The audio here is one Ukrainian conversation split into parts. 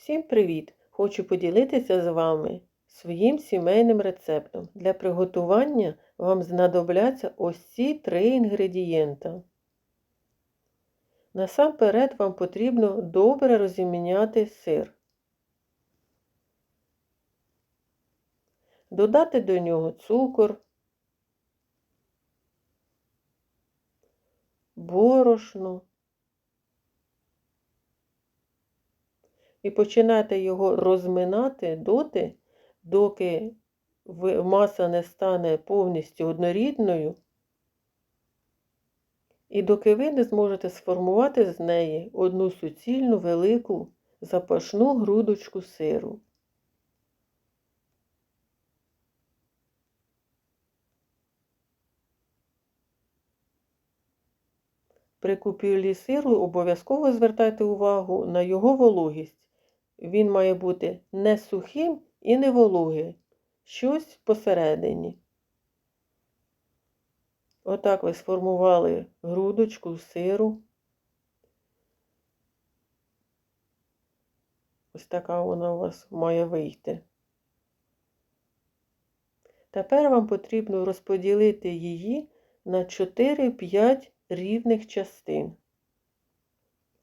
Всім привіт! Хочу поділитися з вами своїм сімейним рецептом. Для приготування вам знадобляться ось ці три інгредієнта. Насамперед вам потрібно добре розіміняти сир. Додати до нього цукор, борошно. І починайте його розминати доти, доки маса не стане повністю однорідною, і доки ви не зможете сформувати з неї одну суцільну велику запашну грудочку сиру. При купівлі сиру обов'язково звертайте увагу на його вологість він має бути не сухим і не вологим, щось посередині. Отак ви сформували грудочку сиру. Ось така вона у вас має вийти. Тепер вам потрібно розподілити її на 4-5 рівних частин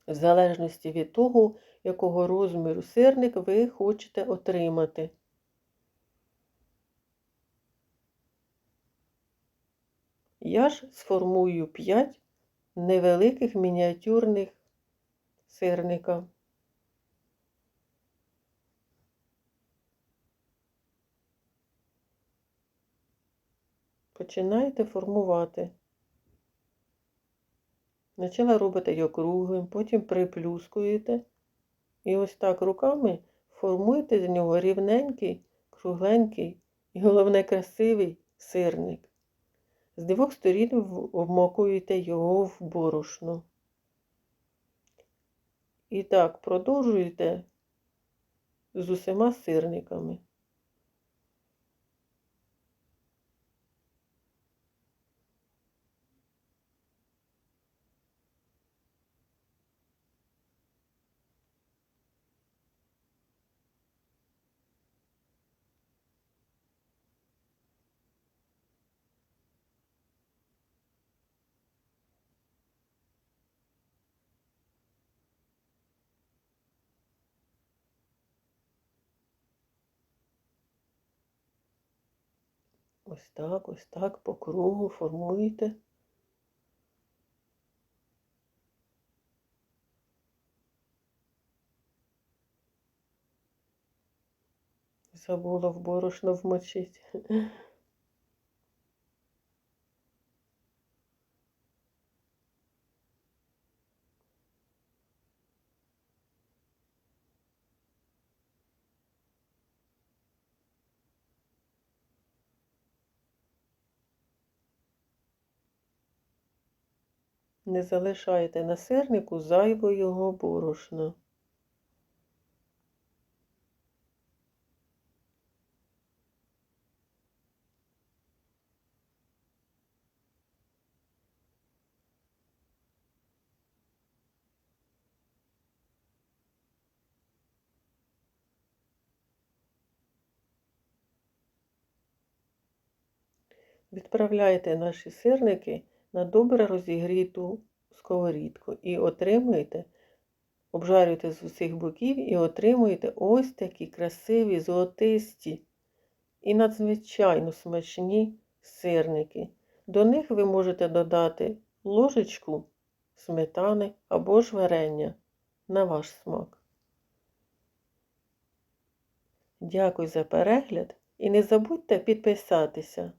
в залежності від того, якого розміру сирник ви хочете отримати. Я ж сформую 5 невеликих мініатюрних сирника. Починайте формувати. Спочатку робите його круглим, потім приплюскуєте. І ось так руками формуйте з нього рівненький, кругленький і, головне, красивий сирник. З двох сторін обмокуєте його в борошно. І так продовжуєте з усіма сирниками. Ось так, ось так по кругу формуєте. Забула в борошно вмочити. Не залишайте на сирнику зайвого борошна. Відправляйте наші сирники на добре розігріту сковорідку і отримуєте, обжарюєте з усіх боків і отримуєте ось такі красиві, золотисті і надзвичайно смачні сирники. До них ви можете додати ложечку сметани або ж варення на ваш смак. Дякую за перегляд і не забудьте підписатися.